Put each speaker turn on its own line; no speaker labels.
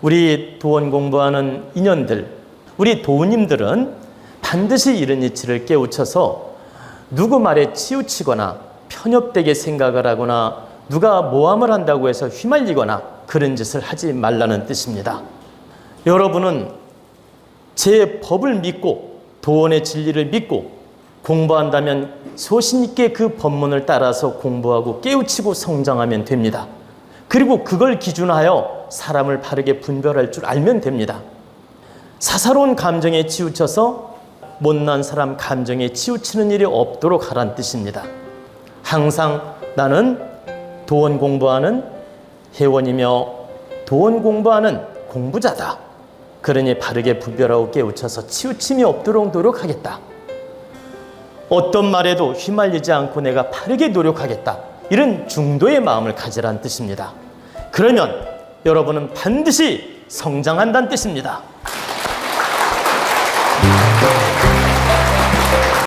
우리 도원 공부하는 인연들, 우리 도우님들은 반드시 이런 이치를 깨우쳐서 누구 말에 치우치거나 편협되게 생각을 하거나 누가 모함을 한다고 해서 휘말리거나 그런 짓을 하지 말라는 뜻입니다. 여러분은 제 법을 믿고 도원의 진리를 믿고 공부한다면 소신 있게 그 법문을 따라서 공부하고 깨우치고 성장하면 됩니다. 그리고 그걸 기준하여 사람을 바르게 분별할 줄 알면 됩니다. 사사로운 감정에 치우쳐서 못난 사람 감정에 치우치는 일이 없도록 하란 뜻입니다. 항상 나는 도원 공부하는 회원이며 도원 공부하는 공부자다. 그러니 바르게 분별하고 깨우쳐서 치우침이 없도록 노력하겠다. 어떤 말에도 휘말리지 않고 내가 바르게 노력하겠다. 이런 중도의 마음을 가지라는 뜻입니다. 그러면 여러분은 반드시 성장한다는 뜻입니다.